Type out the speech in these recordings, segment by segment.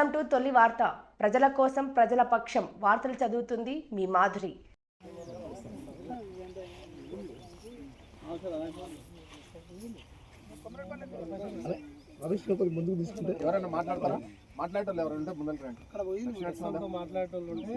Welcome to తొలి వార్త. ప్రజల కోసం ప్రజల పక్షం. వార్తలు చదువుతుంది మీ మాధురి. ముందుకు తీసుకుంటే ఎవరైనా మాట్లాడతారా? మాట్లాడటం ఎవరైనా ఉంటే ముందరికి రండి. మాట్లాడేటోళ్ళు ఉంటే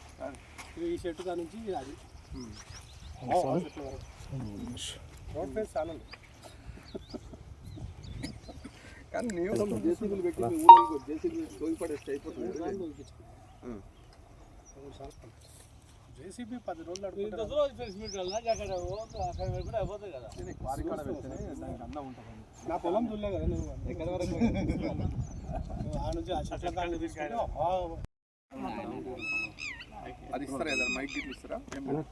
ఈ చెట్టు కాడ నుంచి అది. రోడ్ ఫేస్ చాలా. కానీ నీవు జేసీబీలు పెట్టి మీ ఊళ్ళో జేసీబీలు తోగిపడేస్తే అయిపోతుంది. జేసీబీ పది రోజులు నా పొలం దుల్లే కదా నువ్వు. ఎక్కడ వరకు ఆ నుంచి ఆ చెట్ల కాడ తీసుకుంటే అది ఇస్తారా ఏదైనా? మైక్ గిట్లు ఇస్తారా? లేదు.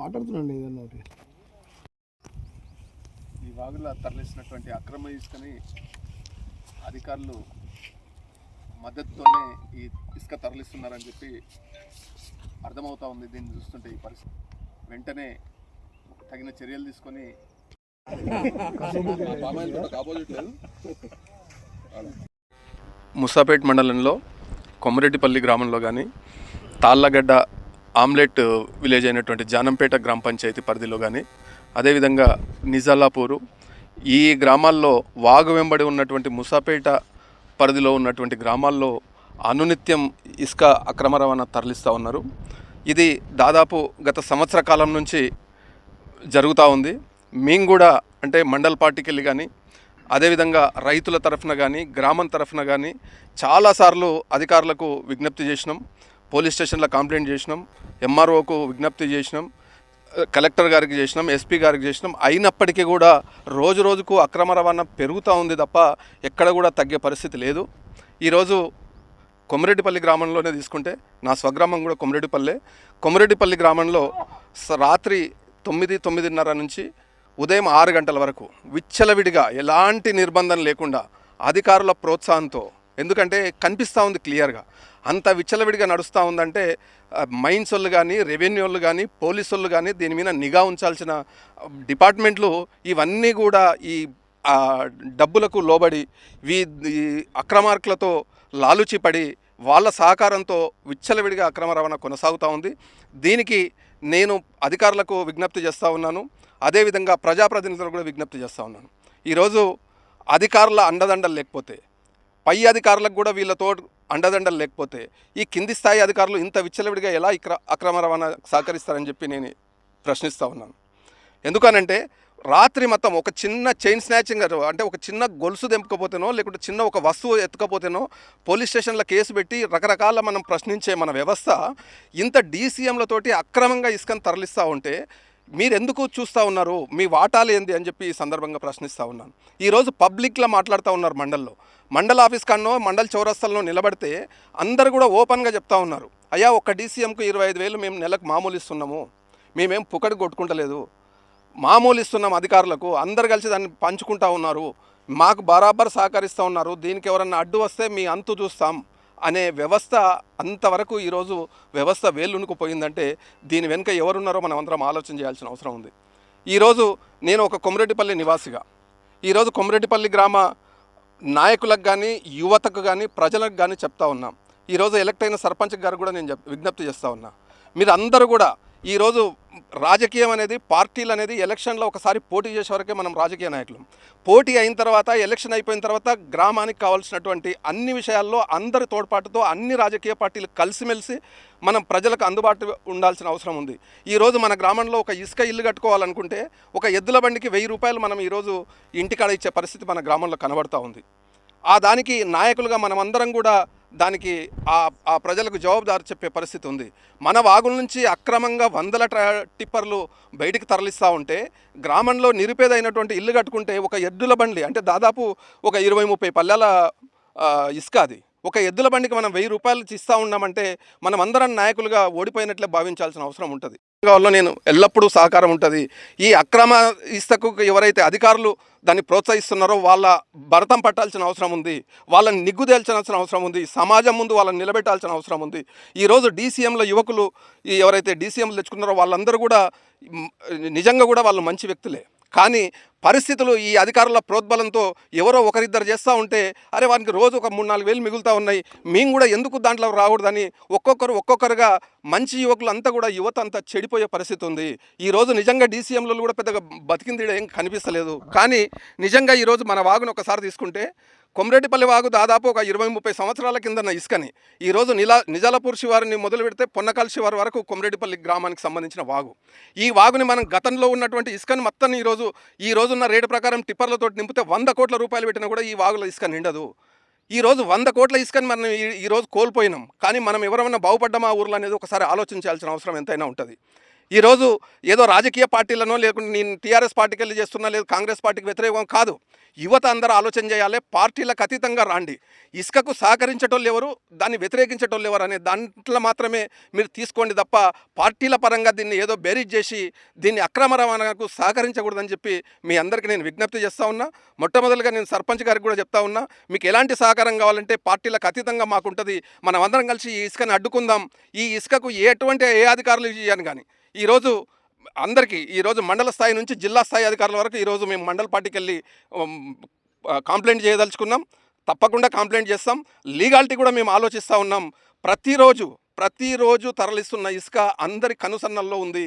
మాట్లాడుతున్నాండి ఏదన్నా ఒకటి. ఈ వాగులో తరలిసినటువంటి అక్రమ ఇసుకని అధికారులు మద్దతుతోనే ఈ ఇసుక తరలిస్తున్నారని చెప్పి అర్థమవుతా ఉంది దీన్ని చూస్తుంటే ఈ పరిస్థితి. వెంటనే తగిన చర్యలు తీసుకొని ముసాపేట్ మండలంలో కొమరెడ్డిపల్లి గ్రామంలో కానీ తాళ్ళగడ్డ ఆమ్లెట్ విలేజ్ అయినటువంటి జానంపేట గ్రామ పంచాయతీ పరిధిలో కానీ అదేవిధంగా నిజాలాపూరు ఈ గ్రామాల్లో వాగు వెంబడి ఉన్నటువంటి ముసాపేట పరిధిలో ఉన్నటువంటి గ్రామాల్లో అనునిత్యం ఇసుక అక్రమ రవాణా తరలిస్తూ ఉన్నారు. ఇది దాదాపు గత సంవత్సర కాలం నుంచి జరుగుతూ ఉంది. మేము కూడా అంటే మండల్ పార్టీకి వెళ్ళి కానీ అదేవిధంగా రైతుల తరఫున కానీ గ్రామం తరఫున కానీ చాలాసార్లు అధికారులకు విజ్ఞప్తి చేసినాం. పోలీస్ స్టేషన్లో కంప్లైంట్ చేసినాం. ఎంఆర్ఓకు విజ్ఞప్తి చేసినాం. కలెక్టర్ గారికి చేసినాం. ఎస్పీ గారికి చేసినాం. అయినప్పటికీ కూడా రోజు రోజుకు అక్రమ రవాణా పెరుగుతూ ఉంది తప్ప ఎక్కడ కూడా తగ్గే పరిస్థితి లేదు. ఈరోజు కొమరెడ్డిపల్లి గ్రామంలోనే తీసుకుంటే నా స్వగ్రామం కూడా కొమరెడ్డిపల్లె. కొమరెడ్డిపల్లి గ్రామంలో రాత్రి తొమ్మిది తొమ్మిదిన్నర నుంచి ఉదయం ఆరు గంటల వరకు విచ్చలవిడిగా ఎలాంటి నిర్బంధం లేకుండా అధికారుల ప్రోత్సాహంతో ఎందుకంటే కనిపిస్తూ ఉంది క్లియర్గా. అంత విచ్చలవిడిగా నడుస్తూ ఉందంటే మైన్స్ వాళ్ళు కానీ రెవెన్యూ వాళ్ళు కానీ పోలీసు వాళ్ళు కానీ దీని మీద నిఘా ఉంచాల్సిన డిపార్ట్మెంట్లు ఇవన్నీ కూడా ఈ డబ్బులకు లోబడి వీ ఈ అక్రమార్కులతో లాలుచిపడి వాళ్ళ సహకారంతో విచ్చలవిడిగా అక్రమ రవాణా కొనసాగుతూ ఉంది. దీనికి నేను అధికారులకు విజ్ఞప్తి చేస్తూ ఉన్నాను. అదేవిధంగా ప్రజాప్రతినిధులకు కూడా విజ్ఞప్తి చేస్తూ ఉన్నాను. ఈరోజు అధికారుల అండదండలు లేకపోతే పై అధికారులకు కూడా వీళ్ళతో అండదండలు లేకపోతే ఈ కింది స్థాయి అధికారులు ఇంత విచ్చలవిడిగా ఎలా ఇక్ర అక్రమ రవాణా సహకరిస్తారని చెప్పి నేను ప్రశ్నిస్తూ ఉన్నాను. ఎందుకనంటే రాత్రి మొత్తం ఒక చిన్న చైన్ స్నాచింగ్ అంటే ఒక చిన్న గొలుసు తెంపకపోతేనో లేకుంటే చిన్న ఒక వస్తువు ఎత్తుకపోతేనో పోలీస్ స్టేషన్లో కేసు పెట్టి రకరకాల మనం ప్రశ్నించే మన వ్యవస్థ ఇంత డీసీఎంలతోటి అక్రమంగా ఇసుకను తరలిస్తూ ఉంటే మీరెందుకు చూస్తూ ఉన్నారు? మీ వాటాలు ఏంది అని చెప్పి ఈ సందర్భంగా ప్రశ్నిస్తూ ఉన్నాను. ఈరోజు పబ్లిక్లో మాట్లాడుతూ ఉన్నారు మండల్లో. మండల ఆఫీస్ కానో మండల చౌరస్తల్లో నిలబడితే అందరు కూడా ఓపెన్గా చెప్తా ఉన్నారు. అయ్యా ఒక్క డీసీఎంకు ఇరవై ఐదు వేలు మేము నెలకు మామూలు ఇస్తున్నాము మేమేం పుకడి కొట్టుకుంటలేదు. మామూలు ఇస్తున్నాం అధికారులకు. అందరు కలిసి దాన్ని పంచుకుంటా ఉన్నారు. మాకు బరాబర్ సహకరిస్తూ ఉన్నారు. దీనికి ఎవరన్నా అడ్డు వస్తే మీ అంతు చూస్తాం. అనే వ్యవస్థ అంతవరకు ఈరోజు వ్యవస్థ వేలునుకుపోయిందంటే దీని వెనుక ఎవరున్నారో మనం అందరం ఆలోచన చేయాల్సిన అవసరం ఉంది. ఈరోజు నేను ఒక కొమరెడ్డిపల్లి నివాసిగా. ఈరోజు కొమరెడ్డిపల్లి గ్రామ నాయకులకు కానీ యువతకు కానీ ప్రజలకు కానీ చెప్తా ఉన్నాం. ఈరోజు ఎలక్ట్ అయిన సర్పంచ్ గారు కూడా నేను విజ్ఞప్తి చేస్తూ ఉన్నా. మీరు అందరూ కూడా ఈరోజు రాజకీయం అనేది పార్టీలు అనేది ఎలక్షన్లో ఒకసారి పోటీ చేసే వరకే మనం రాజకీయ నాయకులు. పోటీ అయిన తర్వాత ఎలక్షన్ అయిపోయిన తర్వాత గ్రామానికి కావాల్సినటువంటి అన్ని విషయాల్లో అందరి తోడ్పాటుతో అన్ని రాజకీయ పార్టీలు కలిసిమెలిసి మనం ప్రజలకు అందుబాటు ఉండాల్సిన అవసరం ఉంది. ఈరోజు మన గ్రామంలో ఒక ఇసుక ఇల్లు కట్టుకోవాలనుకుంటే ఒక ఎద్దుల బండికి వెయ్యి రూపాయలు మనం ఈరోజు ఇంటికాడ ఇచ్చే పరిస్థితి మన గ్రామంలో కనబడుతూ ఉంది. ఆ దానికి నాయకులుగా మనమందరం కూడా దానికి ఆ ఆ ప్రజలకు జవాబుదారు చెప్పే పరిస్థితి ఉంది. మన వాగుల నుంచి అక్రమంగా వందల ట్రా టిప్పర్లు బయటికి తరలిస్తూ ఉంటే గ్రామంలో నిరుపేదైనటువంటి ఇల్లు కట్టుకుంటే ఒక ఎద్దుల బండి అంటే దాదాపు ఒక ఇరవై ముప్పై పల్లెల ఇసుక అది. ఒక ఎద్దుల బండికి మనం వెయ్యి రూపాయలు ఇస్తూ ఉన్నామంటే మనం అందరం నాయకులుగా ఓడిపోయినట్లే భావించాల్సిన అవసరం ఉంటుంది. వల్ల నేను ఎల్లప్పుడూ సహకారం ఉంటుంది. ఈ అక్రమ ఇస్తకు ఎవరైతే అధికారులు దాన్ని ప్రోత్సహిస్తున్నారో వాళ్ళ భరతం పట్టాల్సిన అవసరం ఉంది. వాళ్ళని నిగ్గుదేల్చాల్సిన అవసరం ఉంది. సమాజం ముందు వాళ్ళని నిలబెట్టాల్సిన అవసరం ఉంది. ఈరోజు డీసీఎంలో యువకులు ఎవరైతే డీసీఎంలు తెచ్చుకున్నారో వాళ్ళందరూ కూడా నిజంగా కూడా వాళ్ళు మంచి వ్యక్తులే. కానీ పరిస్థితులు ఈ అధికారుల ప్రోద్బలంతో ఎవరో ఒకరిద్దరు చేస్తూ ఉంటే అరే వానికి రోజు ఒక మూడు నాలుగు వేలు మిగులుతూ ఉన్నాయి. మేము కూడా ఎందుకు దాంట్లో రాకూడదని ఒక్కొక్కరు ఒక్కొక్కరుగా మంచి యువకులు అంతా కూడా యువత అంతా చెడిపోయే పరిస్థితి ఉంది. ఈ రోజు నిజంగా డీసీఎంలలో కూడా పెద్దగా బతికింది ఏం కనిపిస్తలేదు. కానీ నిజంగా ఈరోజు మన వాగును ఒకసారి తీసుకుంటే కొమరెడ్డిపల్లి వాగు దాదాపు ఒక ఇరవై ముప్పై సంవత్సరాల కిందన్న ఇసుకని ఈరోజు నిలా నిజాలపూర్ శివారిని మొదలు పెడితే పొన్నకాల్ శివారు వరకు కొమరెడ్డిపల్లి గ్రామానికి సంబంధించిన వాగు. ఈ వాగుని మనం గతంలో ఉన్నటువంటి ఇసుకని మొత్తం ఈరోజు ఈ రోజున్న రేటు ప్రకారం టిప్పర్లతో నింపితే వంద కోట్ల రూపాయలు పెట్టినా కూడా ఈ వాగులో ఇసుక నిండదు. ఈరోజు వంద కోట్ల ఇసుకని మనం ఈరోజు కోల్పోయినాం. కానీ మనం ఎవరైనా బాగుపడ్డామా ఊర్లో అనేది ఒకసారి ఆలోచించాల్సిన అవసరం ఎంతైనా ఉంటుంది. ఈరోజు ఏదో రాజకీయ పార్టీలనో లేకుంటే నేను టీఆర్ఎస్ పార్టీకి వెళ్ళి చేస్తున్నా లేదు కాంగ్రెస్ పార్టీకి వ్యతిరేకం కాదు. యువత అందరూ ఆలోచన చేయాలి పార్టీలకు అతీతంగా రాండి. ఇసుకకు సహకరించేటోళ్ళు ఎవరు దాన్ని వ్యతిరేకించేటోళ్ళు ఎవరు అనే దాంట్లో మాత్రమే మీరు తీసుకోండి తప్ప పార్టీల పరంగా దీన్ని ఏదో బేరీజ్ చేసి దీన్ని అక్రమ రవాణాకు సహకరించకూడదని చెప్పి మీ అందరికీ నేను విజ్ఞప్తి చేస్తా ఉన్నా. మొట్టమొదటిగా నేను సర్పంచ్ గారికి కూడా చెప్తా ఉన్నా మీకు ఎలాంటి సహకారం కావాలంటే పార్టీలకు అతీతంగా మాకుంటుంది మనం అందరం కలిసి ఈ ఇసుకని అడ్డుకుందాం. ఈ ఇసుకకు ఎటువంటి ఏ అధికారులు ఇవ్వను కానీ. ఈరోజు అందరికీ ఈరోజు మండల స్థాయి నుంచి జిల్లా స్థాయి అధికారుల వరకు ఈరోజు మేము మండల పార్టీకి వెళ్ళి కంప్లైంట్ చేయదలుచుకున్నాం. తప్పకుండా కంప్లైంట్ చేస్తాం. లీగాలిటీ కూడా మేము ఆలోచిస్తూ ఉన్నాం. ప్రతిరోజు ప్రతిరోజు తరలిస్తున్న ఇసుక అందరి కనుసన్నల్లో ఉంది.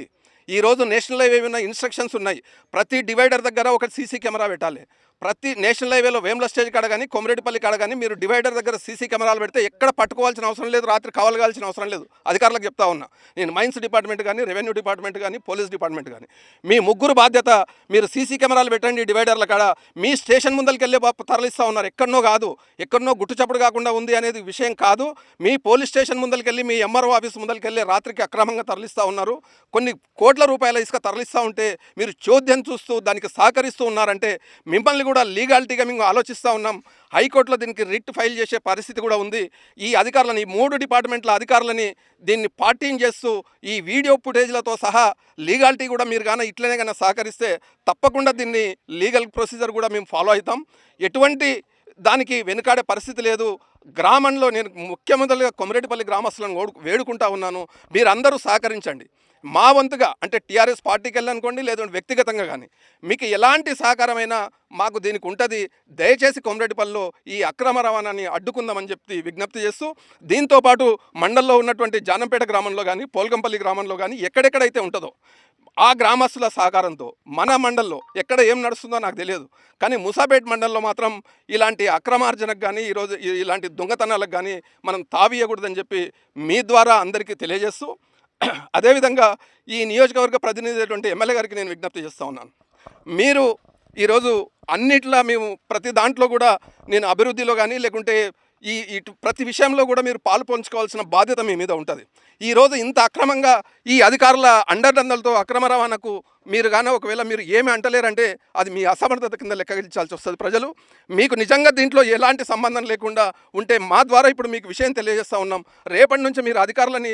ఈరోజు నేషనల్ హైవే ఉన్న ఇన్స్ట్రక్షన్స్ ఉన్నాయి. ప్రతి డివైడర్ దగ్గర ఒక సీసీ కెమెరా పెట్టాలి. ప్రతి నేషనల్ హైవేలో వేముల స్టేజ్ కాడ కానీ కొమరెడ్డిపల్లి కాడ కానీ మీరు డివైడర్ దగ్గర సీసీ కెమెరాలు పెడితే ఎక్కడ పట్టుకోవాల్సిన అవసరం లేదు రాత్రి కావాల్సిన అవసరం లేదు. అధికారులకు చెప్తా ఉన్నా. నేను మైన్స్ డిపార్ట్మెంట్ కానీ రెవెన్యూ డిపార్ట్మెంట్ కానీ పోలీస్ డిపార్ట్మెంట్ కానీ మీ ముగ్గురు బాధ్యత మీరు సీసీ కెమెరాలు పెట్టండి డివైడర్ల కాడ. మీ స్టేషన్ ముందరికి వెళ్ళే తరలిస్తూ ఉన్నారు. ఎక్కడనో కాదు ఎక్కడనో గుట్టుచప్పుడు కాకుండా ఉంది అనేది విషయం కాదు. మీ పోలీస్ స్టేషన్ ముందరికి వెళ్ళి మీ ఎంఆర్ఓ ఆఫీస్ ముందరికి వెళ్ళి రాత్రికి అక్రమంగా తరలిస్తూ ఉన్నారు. కొన్ని కోట్ల రూపాయల ఇసుక తరలిస్తూ ఉంటే మీరు చోద్యం చూస్తూ దానికి సహకరిస్తూ ఉన్నారంటే మిమ్మల్ని కూడా లీగాలిటీగా మేము ఆలోచిస్తూ ఉన్నాం. హైకోర్టులో దీనికి రిట్ ఫైల్ చేసే పరిస్థితి కూడా ఉంది. ఈ అధికారులని మూడు డిపార్ట్మెంట్ల అధికారులని దీన్ని పార్టీన్ చేస్తూ ఈ వీడియో ఫుటేజ్లతో సహా లీగాలిటీ కూడా మీరు కానీ ఇట్లనే కానీ సహకరిస్తే తప్పకుండా దీన్ని లీగల్ ప్రొసీజర్ కూడా మేము ఫాలో అవుతాం. ఎటువంటి దానికి వెనుకాడే పరిస్థితి లేదు. గ్రామంలో నేను ముఖ్యమంత్రిగా కొమరెడ్డిపల్లి గ్రామస్తులను వేడుకుంటా ఉన్నాను. మీరందరూ సహకరించండి. మా వంతుగా అంటే టీఆర్ఎస్ పార్టీకి వెళ్ళనుకోండి లేదంటే వ్యక్తిగతంగా కానీ మీకు ఎలాంటి సహకారమైనా మాకు దీనికి ఉంటుంది. దయచేసి కొమరెడ్డిపల్లిలో ఈ అక్రమ రవాణాని అడ్డుకుందామని చెప్పి విజ్ఞప్తి చేస్తూ దీంతోపాటు మండల్లో ఉన్నటువంటి జానంపేట గ్రామంలో కానీ పోల్గంపల్లి గ్రామంలో కానీ ఎక్కడెక్కడైతే ఉంటుందో ఆ గ్రామస్తుల సహకారంతో మన మండల్లో ఎక్కడ ఏం నడుస్తుందో నాకు తెలియదు. కానీ ముసాపేట్ మండల్లో మాత్రం ఇలాంటి అక్రమార్జనకు కానీ ఈరోజు ఇలాంటి దొంగతనాలకు కానీ మనం తావియకూడదని చెప్పి మీ ద్వారా అందరికీ తెలియజేస్తూ అదేవిధంగా ఈ నియోజకవర్గ ప్రతినిధి అయినటువంటి ఎమ్మెల్యే గారికి నేను విజ్ఞప్తి చేస్తూ ఉన్నాను. మీరు ఈరోజు అన్నిట్లా మేము ప్రతి దాంట్లో కూడా నేను అభివృద్ధిలో కానీ లేకుంటే ఈ ఇటు ప్రతి విషయంలో కూడా మీరు పాలు పంచుకోవాల్సిన బాధ్యత మీ మీద ఉంటుంది. ఈరోజు ఇంత అక్రమంగా ఈ అధికారుల అండదండలతో అక్రమ రవాణాకు మీరు కానీ ఒకవేళ మీరు ఏమి అంటలేరంటే అది మీ అసమర్థత కింద లెక్కగించాల్సి వస్తుంది ప్రజలు. మీకు నిజంగా దీంట్లో ఎలాంటి సంబంధం లేకుండా ఉంటే మా ద్వారా ఇప్పుడు మీకు విషయం తెలియజేస్తూ ఉన్నాం. రేపటి నుంచి మీరు అధికారులని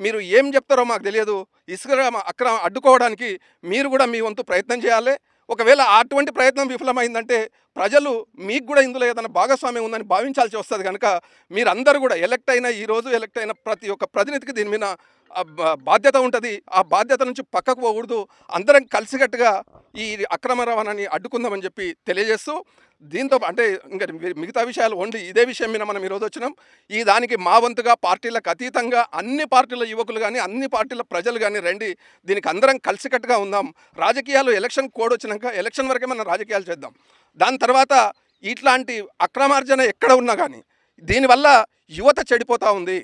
మీరు ఏం చెప్తారో మాకు తెలియదు. ఇసుక అక్కడ అడ్డుకోవడానికి మీరు కూడా మీ వంతు ప్రయత్నం చేయాలి. ఒకవేళ అటువంటి ప్రయత్నం విఫలమైందంటే ప్రజలు మీకు కూడా ఇందులో ఏదైనా భాగస్వామ్యం ఉందని భావించాల్సి వస్తుంది కనుక మీరందరూ కూడా ఎలక్ట్ అయిన ఈ రోజు ఎలక్ట్ అయిన ప్రతి ఒక్క ప్రతినిధికి దీని మీద బాధ్యత ఉంటుంది. ఆ బాధ్యత నుంచి పక్కకు పోకూడదు. అందరం కలిసికట్టుగా ఈ అక్రమ రవాణాని అడ్డుకుందామని చెప్పి తెలియజేస్తూ దీంతో అంటే ఇంకా మిగతా విషయాలు ఓన్లీ ఇదే విషయం మీద మనం ఈరోజు వచ్చినాం. ఈ దానికి మా వంతుగా పార్టీలకు అతీతంగా అన్ని పార్టీల యువకులు కానీ అన్ని పార్టీల ప్రజలు కానీ రండి. దీనికి అందరం కలిసికట్టుగా ఉందాం. రాజకీయాలు ఎలక్షన్ కోడ్ వచ్చినాక ఎలక్షన్ వరకే మనం రాజకీయాలు చేద్దాం. దాని తర్వాత ఇట్లాంటి అక్రమార్జన ఎక్కడ ఉన్నా కానీ దీనివల్ల యువత చెడిపోతూ ఉంది.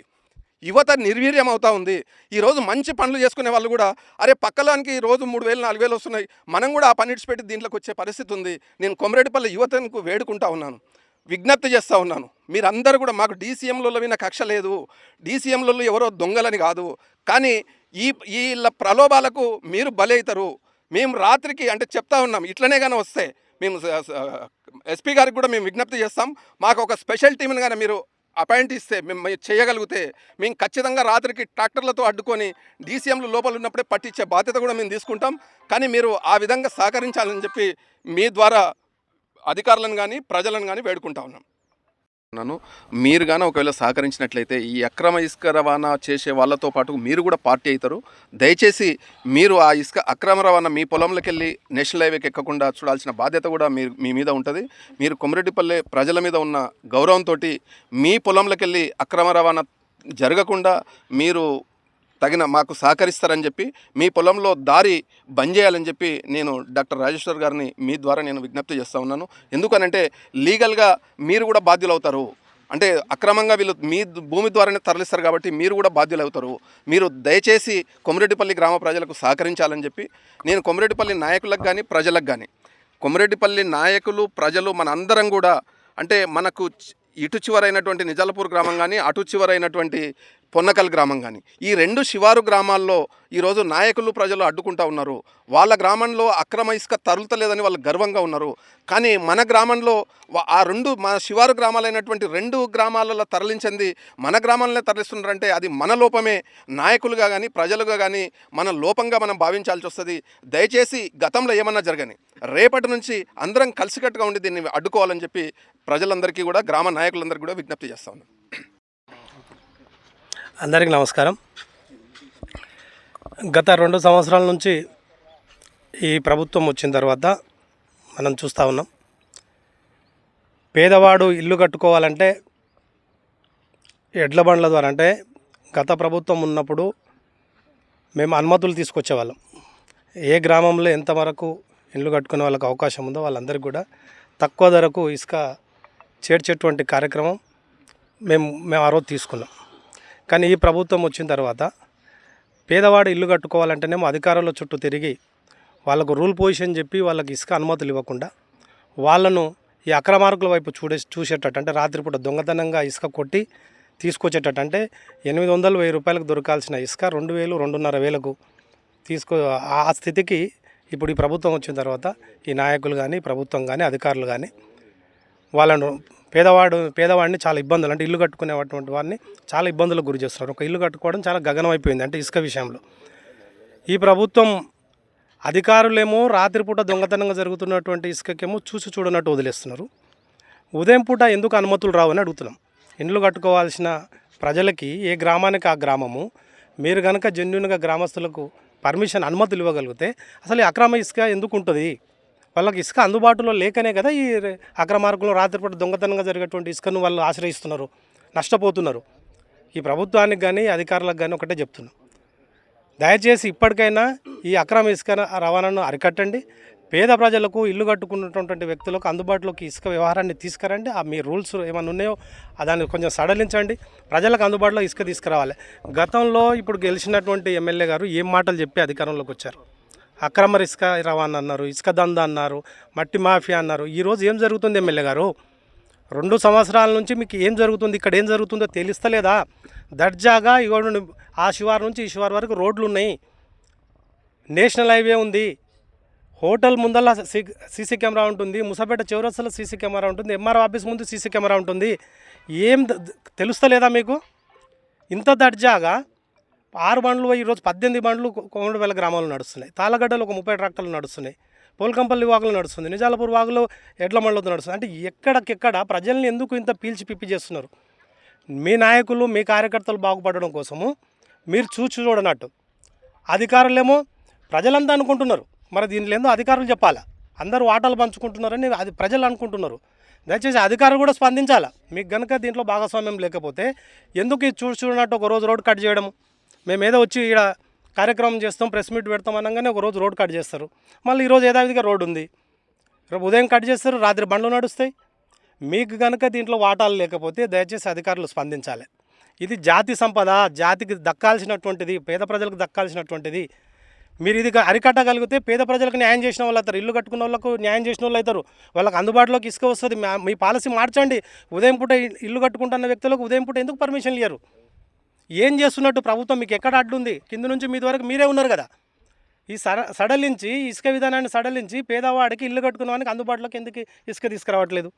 యువత నిర్వీర్యం అవుతా ఉంది ఈరోజు మంచి పనులు చేసుకునే వాళ్ళు కూడా అరే పక్కలానికి రోజు మూడు వేలు నాలుగు వేలు వస్తున్నాయి. మనం కూడా ఆ పని ఇడిచిపెట్టి దీంట్లోకి వచ్చే పరిస్థితి ఉంది. నేను కొమరేటిపల్లి యువతకు వేడుకుంటా ఉన్నాను. విజ్ఞప్తి చేస్తూ ఉన్నాను. మీరందరూ కూడా మాకు డీసీఎంలలో విన కక్ష లేదు. డీసీఎంలలో ఎవరో దొంగలని కాదు. కానీ ఈ వీళ్ళ ప్రలోభాలకు మీరు బలైతారు మేము రాత్రికి అంటే చెప్తా ఉన్నాం. ఇట్లనే కానీ వస్తే మేము ఎస్పీ గారికి కూడా మేము విజ్ఞప్తి చేస్తాం. మాకు ఒక స్పెషల్ టీంని కానీ మీరు అపాయింట్ ఇస్తే మేము చేయగలిగితే మేము ఖచ్చితంగా రాత్రికి ట్రాక్టర్లతో అడ్డుకొని డీసీఎంలు లోపల ఉన్నప్పుడే పట్టించే బాధ్యత కూడా మేము తీసుకుంటాం. కానీ మీరు ఆ విధంగా సహకరించాలని చెప్పి మీ ద్వారా అధికారులను కానీ ప్రజలను కానీ వేడుకుంటా ఉన్నాం. నన్ను మీరు కానీ ఒకవేళ సహకరించినట్లయితే ఈ అక్రమ ఇసుక రవాణా చేసే వాళ్ళతో పాటు మీరు కూడా పార్టీ అవుతారు. దయచేసి మీరు ఆ ఇసుక అక్రమ రవాణా మీ పొలంలోకి వెళ్ళి నేషనల్ హైవేకి ఎక్కకుండా చూడాల్సిన బాధ్యత కూడా మీరు మీ మీద ఉంటుంది. మీరు కొమరెడ్డిపల్లె ప్రజల మీద ఉన్న గౌరవంతో మీ పొలంలోకి వెళ్ళి అక్రమ రవాణా జరగకుండా మీరు తగిన మాకు సహకరిస్తారని చెప్పి మీ పొలంలో దారి బంద్ చేయాలని చెప్పి నేను డాక్టర్ రాజేశ్వర్ గారిని మీ ద్వారా నేను విజ్ఞప్తి చేస్తూ ఉన్నాను. ఎందుకనంటే లీగల్గా మీరు కూడా బాధ్యులు అవుతారు అంటే అక్రమంగా వీళ్ళు మీ భూమి ద్వారానే తరలిస్తారు కాబట్టి మీరు కూడా బాధ్యులు అవుతారు మీరు దయచేసి కొమరెడ్డిపల్లి గ్రామ ప్రజలకు సహకరించాలని చెప్పి నేను కొమరెడ్డిపల్లి నాయకులకు కానీ ప్రజలకు కానీ కొమరెడ్డిపల్లి నాయకులు ప్రజలు మన అందరం కూడా అంటే మనకు ఇటు చివరైనటువంటి నిజాలపూర్ గ్రామం కానీ అటు చివరైనటువంటి పొన్నకల్ గ్రామం కానీ ఈ రెండు శివారు గ్రామాల్లో ఈరోజు నాయకులు ప్రజలు అడ్డుకుంటా ఉన్నారు. వాళ్ళ గ్రామంలో అక్రమ ఇసుక తరులుతలేదని వాళ్ళు గర్వంగా ఉన్నారు. కానీ మన గ్రామంలో ఆ రెండు మన శివారు గ్రామాలైనటువంటి రెండు గ్రామాలలో తరలించింది మన గ్రామాలనే తరలిస్తున్నారంటే అది మన లోపమే. నాయకులుగా కానీ ప్రజలుగా కానీ మన లోపంగా మనం భావించాల్సి వస్తుంది. దయచేసి గతంలో ఏమన్నా జరగని. రేపటి నుంచి అందరం కలిసికట్టుగా ఉండి దీన్ని అడ్డుకోవాలని చెప్పి ప్రజలందరికీ కూడా గ్రామ నాయకులందరికీ కూడా విజ్ఞప్తి చేస్తా ఉన్నాం. అందరికీ నమస్కారం. గత రెండు సంవత్సరాల నుంచి ఈ ప్రభుత్వం వచ్చిన తర్వాత మనం చూస్తూ ఉన్నాం. పేదవాడు ఇల్లు కట్టుకోవాలంటే ఎడ్ల బండ్ల ద్వారా అంటే గత ప్రభుత్వం ఉన్నప్పుడు మేము అనుమతులు తీసుకొచ్చేవాళ్ళం. ఏ గ్రామంలో ఎంతవరకు ఇల్లు కట్టుకునే వాళ్ళకి అవకాశం ఉందో వాళ్ళందరికీ కూడా తక్కువ ధరకు ఇసుక చేర్చేటువంటి కార్యక్రమం మేము మేము ఆ రోజు తీసుకున్నాం. కానీ ఈ ప్రభుత్వం వచ్చిన తర్వాత పేదవాడు ఇల్లు కట్టుకోవాలంటేనేమో అధికారుల చుట్టూ తిరిగి వాళ్ళకు రూల్ పొజిషన్ చెప్పి వాళ్ళకి ఇసుక అనుమతులు ఇవ్వకుండా వాళ్ళను ఈ అక్రమార్కుల వైపు చూడే చూసేటట్టు అంటే రాత్రిపూట దొంగతనంగా ఇసుక కొట్టి తీసుకొచ్చేటట్టు అంటే ఎనిమిది వందలు వెయ్యి రూపాయలకు దొరకాల్సిన ఇసుక రెండు వేలు రెండున్నర వేలకు తీసుకో ఆ స్థితికి ఇప్పుడు ఈ ప్రభుత్వం వచ్చిన తర్వాత ఈ నాయకులు కానీ ప్రభుత్వం కానీ అధికారులు కానీ వాళ్ళను పేదవాడు పేదవాడిని చాలా ఇబ్బందులు అంటే ఇల్లు కట్టుకునేటువంటి వాడిని చాలా ఇబ్బందులకు గురి చేస్తున్నారు. ఒక ఇల్లు కట్టుకోవడం చాలా గగనం అయిపోయింది అంటే ఇసుక విషయంలో. ఈ ప్రభుత్వం అధికారులేమో రాత్రిపూట దొంగతనంగా జరుగుతున్నటువంటి ఇసుకకేమో చూసి చూడనట్టు వదిలేస్తున్నారు. ఉదయం పూట ఎందుకు అనుమతులు రావని అడుగుతున్నాం. ఇండ్లు కట్టుకోవాల్సిన ప్రజలకి ఏ గ్రామానికి ఆ గ్రామము? మీరు కనుక జెన్యున్గా గ్రామస్తులకు పర్మిషన్ అనుమతులు ఇవ్వగలిగితే అసలు ఈ అక్రమ ఇసుక ఎందుకు ఉంటుంది? వాళ్ళకి ఇసుక అందుబాటులో లేకనే కదా ఈ అక్రమార్గంలో రాత్రిపూట దొంగతనంగా జరిగేటువంటి ఇసుకను వాళ్ళు ఆశ్రయిస్తున్నారు నష్టపోతున్నారు. ఈ ప్రభుత్వానికి కానీ అధికారులకు కానీ ఒకటే చెప్తున్నాం. దయచేసి ఇప్పటికైనా ఈ అక్రమ ఇసుక రవాణాను అరికట్టండి. పేద ప్రజలకు ఇల్లు కట్టుకున్నటువంటి వ్యక్తులకు అందుబాటులోకి ఇసుక వ్యవహారాన్ని తీసుకురండి. ఆ మీ రూల్స్ ఏమైనా ఉన్నాయో దాన్ని కొంచెం సడలించండి. ప్రజలకు అందుబాటులో ఇసుక తీసుకురావాలి. గతంలో ఇప్పుడు గెలిచినటువంటి ఎమ్మెల్యే గారు ఏం మాటలు చెప్పి అధికారంలోకి వచ్చారు? అక్రమ ఇసుక రవాణా అన్నారు ఇసుక దందా అన్నారు మట్టి మాఫియా అన్నారు. ఈరోజు ఏం జరుగుతుంది ఎమ్మెల్యే గారు? రెండు సంవత్సరాల నుంచి మీకు ఏం జరుగుతుంది ఇక్కడ ఏం జరుగుతుందో తెలుస్తలేదా? దర్జాగా ఇగోండి ఆ శివారు నుంచి ఈ శివారు వరకు రోడ్లు ఉన్నాయి. నేషనల్ హైవే ఉంది. హోటల్ ముందల సీసీ కెమెరా ఉంటుంది. ముసపేట చౌరస్తలో సీసీ కెమెరా ఉంటుంది. ఎంఆర్ఓ ఆఫీస్ ముందు సీసీ కెమెరా ఉంటుంది. ఏం ద- తెలుస్తలేదా మీకు? ఇంత దర్జాగా ఆరు బండ్లు ఈరోజు పద్దెనిమిది బండ్లు కోమడి గ్రామాలు నడుస్తున్నాయి. తాళగడ్డలో ఒక ముప్పై ట్రాక్టర్లు నడుస్తున్నాయి. పోల్కంపల్లి వాగులు నడుస్తుంది. నిజాలపూర్ వాగులో ఎడ్ల మండలతో నడుస్తుంది. అంటే ఎక్కడికెక్కడ ప్రజల్ని ఎందుకు ఇంత పీల్చి పిప్పి చేస్తున్నారు? మీ నాయకులు మీ కార్యకర్తలు బాగుపడడం కోసము మీరు చూచి చూడనట్టు. అధికారులేమో ప్రజలంతా అనుకుంటున్నారు. మరి దీనిలో ఏందో అధికారులు చెప్పాలా? అందరూ వాటాలు పంచుకుంటున్నారని అది ప్రజలు అనుకుంటున్నారు. దయచేసి అధికారులు కూడా స్పందించాలా? మీకు కనుక దీంట్లో భాగస్వామ్యం లేకపోతే ఎందుకు ఇది చూసి చూడనట్టు ఒక రోజు రోడ్ కట్ చేయడం మేము ఏదో వచ్చి ఇక్కడ కార్యక్రమం చేస్తాం ప్రెస్ మీట్ పెడతాం అనగానే ఒక రోజు రోడ్ కట్ చేస్తారు. మళ్ళీ ఈరోజు యథావిధిగా రోడ్ ఉంది. రేపు ఉదయం కట్ చేస్తారు రాత్రి బండ్లు నడుస్తాయి. మీకు కనుక దీంట్లో వాటాలు లేకపోతే దయచేసి అధికారులు స్పందించాలి. ఇది జాతి సంపద జాతికి దక్కాల్సినటువంటిది పేద ప్రజలకు దక్కాల్సినటువంటిది. మీరు ఇది అరికట్టగలిగితే పేద ప్రజలకు న్యాయం చేసిన వాళ్ళు అవుతారు. ఇల్లు కట్టుకున్న వాళ్ళకు న్యాయం చేసిన వాళ్ళు అవుతారు. వాళ్ళకి అందుబాటులోకి ఇసుక వస్తుంది మీ పాలసీ మార్చండి. ఉదయం పూట ఇల్లు కట్టుకుంటున్న వ్యక్తులకు ఉదయం పూట ఎందుకు పర్మిషన్ ఇయ్యరు? ఏం చేస్తున్నట్టు ప్రభుత్వం మీకు ఎక్కడ అడ్డుంది? కింద నుంచి మీ వరకు మీరే ఉన్నారు కదా. ఈ సడ సడలించి ఇసుక విధానాన్ని సడలించి పేదవాడికి ఇల్లు కట్టుకున్న వానికి అందుబాటులోకి ఎందుకు ఇసుక తీసుకురావట్లేదు?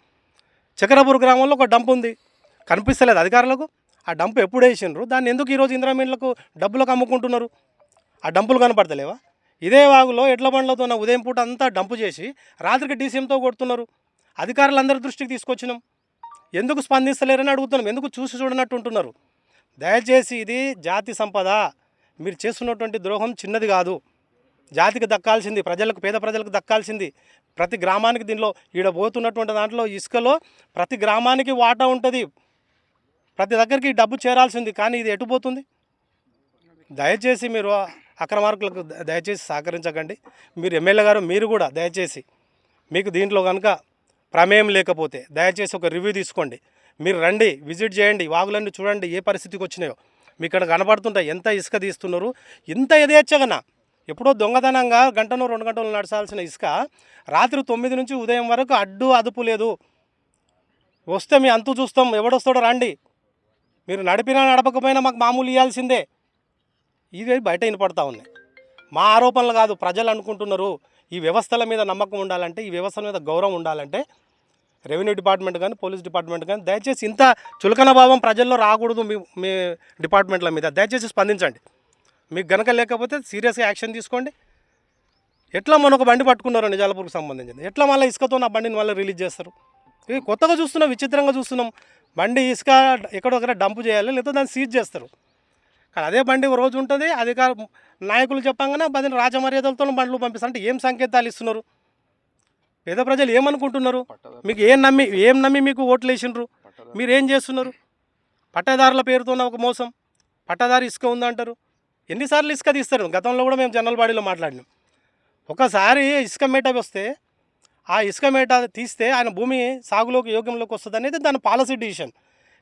చక్రపూర్ గ్రామంలో ఒక డంప్ ఉంది. కనిపిస్తలేదు అధికారులకు. ఆ డంప్ ఎప్పుడు వేసిండ్రు? దాన్ని ఎందుకు ఈరోజు ఇంద్రామీన్లకు డబ్బులకు అమ్ముకుంటున్నారు? ఆ డంపులు కనపడతలేవా? ఇదే వాగులో ఎడ్ల బండ్లతో ఉన్న ఉదయం పూట అంతా డంపు చేసి రాత్రికి డీసీఎంతో కొడుతున్నారు. అధికారులందరి దృష్టికి తీసుకొచ్చినాం. ఎందుకు స్పందిస్తలేరని అడుగుతున్నాం. ఎందుకు చూసి చూడనట్టు ఉంటున్నారు? దయచేసి ఇది జాతి సంపద. మీరు చేస్తున్నటువంటి ద్రోహం చిన్నది కాదు. జాతికి దక్కాల్సింది ప్రజలకు పేద ప్రజలకు దక్కాల్సింది. ప్రతి గ్రామానికి దీనిలో ఈడ పోతున్నటువంటి దాంట్లో ఇసుకలో ప్రతి గ్రామానికి వాటా ఉంటుంది. ప్రతి దగ్గరికి డబ్బు చేరాల్సింది కానీ ఇది ఎటు పోతుంది? దయచేసి మీరు అక్రమార్కులకు దయచేసి సహకరించకండి. మీరు ఎమ్మెల్యే గారు మీరు కూడా దయచేసి మీకు దీంట్లో కనుక ప్రమేయం లేకపోతే దయచేసి ఒక రివ్యూ తీసుకోండి. మీరు రండి విజిట్ చేయండి వాగులన్నీ చూడండి ఏ పరిస్థితికి వచ్చినాయో. మీ ఇక్కడ కనపడుతుంటాయి ఎంత ఇసుక తీస్తున్నారు? ఇంత ఎదేచ్చగనా? ఎప్పుడో దొంగతనంగా గంటను రెండు గంటలు నడచాల్సిన ఇసుక రాత్రి తొమ్మిది నుంచి ఉదయం వరకు అడ్డు అదుపు లేదు. వస్తే మీ అంతు చూస్తాం ఎవడొస్తాడో రండి. మీరు నడిపినా నడపకపోయినా మాకు మామూలు ఇవ్వాల్సిందే ఇది బయట వినపడతా ఉన్నాయి. మా ఆరోపణలు కాదు ప్రజలు అనుకుంటున్నారు ఈ వ్యవస్థల మీద నమ్మకం ఉండాలంటే ఈ వ్యవస్థల మీద గౌరవం ఉండాలంటే రెవెన్యూ డిపార్ట్మెంట్ కానీ పోలీస్ డిపార్ట్మెంట్ కానీ దయచేసి ఇంత చులకన భావం ప్రజల్లో రాకూడదు మీ మీ డిపార్ట్మెంట్ల మీద. దయచేసి స్పందించండి. మీకు గనక లేకపోతే సీరియస్గా యాక్షన్ తీసుకోండి. ఎట్లా మనకు ఒక బండి పట్టుకున్నారు నిజాలపూర్కి సంబంధించింది. ఎట్లా మళ్ళీ ఇసుకతో నా బండిని మళ్ళీ రిలీజ్ చేస్తారు? ఇది కొత్తగా చూస్తున్నాం విచిత్రంగా చూస్తున్నాం. బండి ఇసుక ఎక్కడో ఒకక్కడ డంపు చేయాలి లేకపోతే దాన్ని సీజ్ చేస్తారు. కానీ అదే బండి ఒక రోజు ఉంటుంది అధికార నాయకులు చెప్పంగానే పది రాజమర్యాదలతో బండ్లు పంపిస్తారు. అంటే ఏం సంకేతాలు ఇస్తున్నారు? పేద ప్రజలు ఏమనుకుంటున్నారు? మీకు ఏం నమ్మి ఏం నమ్మి మీకు ఓట్లు వేసిండ్రు? మీరు ఏం చేస్తున్నారు? పట్టదారుల పేరుతో ఒక మోసం. పట్టదారి ఇసుక ఉందంటారు. ఎన్నిసార్లు ఇసుక తీస్తారు? గతంలో కూడా మేము జనరల్ బాడీలో మాట్లాడినాం. ఒకసారి ఇసుక మేట వస్తే ఆ ఇసుక మేట తీస్తే ఆయన భూమి సాగులోకి యోగ్యంలోకి వస్తుంది అనేది దాని పాలసీ డిసిషన్.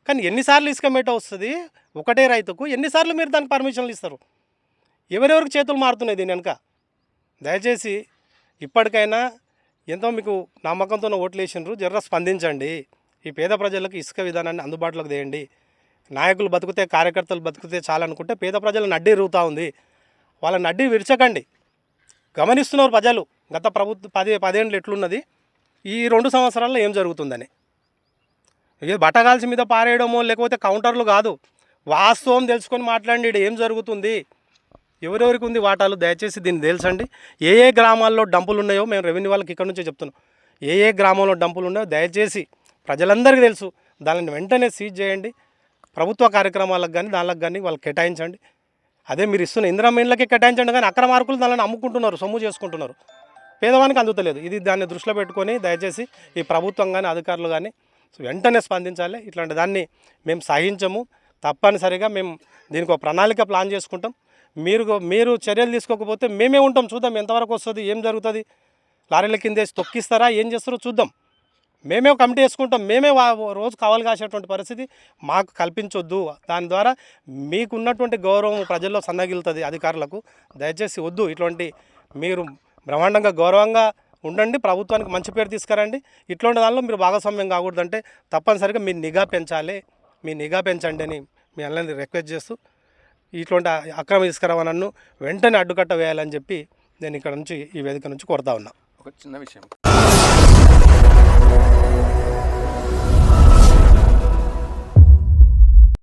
కానీ ఎన్నిసార్లు ఇసుక మేట వస్తుంది? ఒకటే రైతుకు ఎన్నిసార్లు మీరు దానికి పర్మిషన్లు ఇస్తారు? ఎవరెవరికి చేతులు మారుతున్నాయి దీని వెనక? దయచేసి ఇప్పటికైనా ఎంతో మీకు నమ్మకంతో ఓట్లు వేసినారు జర్ర స్పందించండి. ఈ పేద ప్రజలకు ఇసుక విధానాన్ని అందుబాటులోకి తేయండి. నాయకులు బతికితే కార్యకర్తలు బతికితే చాలనుకుంటే పేద ప్రజలను నడ్డి ఎరుగుతూ ఉంది. వాళ్ళ నడ్డి విరచకండి. గమనిస్తున్నారు ప్రజలు. గత ప్రభుత్వ పది పదేళ్ళు ఎట్లున్నది? ఈ రెండు సంవత్సరాల్లో ఏం జరుగుతుందని. ఇది బట్టగాల్సి మీద పారేయడమో లేకపోతే కౌంటర్లు కాదు. వాస్తవం తెలుసుకొని మాట్లాడి ఏం జరుగుతుంది? ఎవరెవరికి ఉంది వాటాలు? దయచేసి దీన్ని తెలుసండి ఏ ఏ గ్రామాల్లో డంపులు ఉన్నాయో మేము రెవెన్యూ వాళ్ళకి ఇక్కడ నుంచే చెప్తున్నాం. ఏ ఏ గ్రామంలో డంపులు ఉన్నాయో దయచేసి ప్రజలందరికీ తెలుసు. దానిని వెంటనే సీజ్ చేయండి. ప్రభుత్వ కార్యక్రమాలకు కానీ దానికి కానీ వాళ్ళకి కేటాయించండి. అదే మీరు ఇస్తున్న ఇందిరామీన్లకి కేటాయించండి కానీ అక్రమార్కులు దానిని అమ్ముకుంటున్నారు సొమ్ము చేసుకుంటున్నారు. పేదవానికి అందుతలేదు. ఇది దాన్ని దృష్టిలో పెట్టుకొని దయచేసి ఈ ప్రభుత్వం కానీ అధికారులు కానీ వెంటనే స్పందించాలి. ఇట్లాంటి దాన్ని మేము సహించము. తప్పనిసరిగా మేము దీనికి ఒక ప్రణాళిక ప్లాన్ చేసుకుంటాం. మీరు మీరు చర్యలు తీసుకోకపోతే మేమే ఉంటాం చూద్దాం ఎంతవరకు వస్తుంది ఏం జరుగుతుంది. లారీల కింద వేసి తొక్కిస్తారా ఏం చేస్తారో చూద్దాం. మేమే కమిటీ వేసుకుంటాం మేమే వా- రోజు కావాలి కాసేటువంటి పరిస్థితి మాకు కల్పించొద్దు. దాని ద్వారా మీకున్నటువంటి గౌరవం ప్రజల్లో సన్నగిలుతుంది అధికారులకు. దయచేసి వద్దు ఇటువంటి మీరు బ్రహ్మాండంగా గౌరవంగా ఉండండి ప్రభుత్వానికి మంచి పేరు తీసుకురండి. ఇట్లాంటి దానిలో మీరు భాగస్వామ్యం కాకూడదంటే తప్పనిసరిగా మీ నిఘా పెంచాలి. మీ నిఘా పెంచండి అని మీ అందరినీ రిక్వెస్ట్ చేస్తూ ఇట్లాంటి అక్రమ తీసుకురావ నన్ను వెంటనే అడ్డుకట్ట వేయాలని చెప్పి నేను ఇక్కడ నుంచి ఈ వేదిక నుంచి కోరుతా ఉన్నా. ఒక చిన్న విషయం.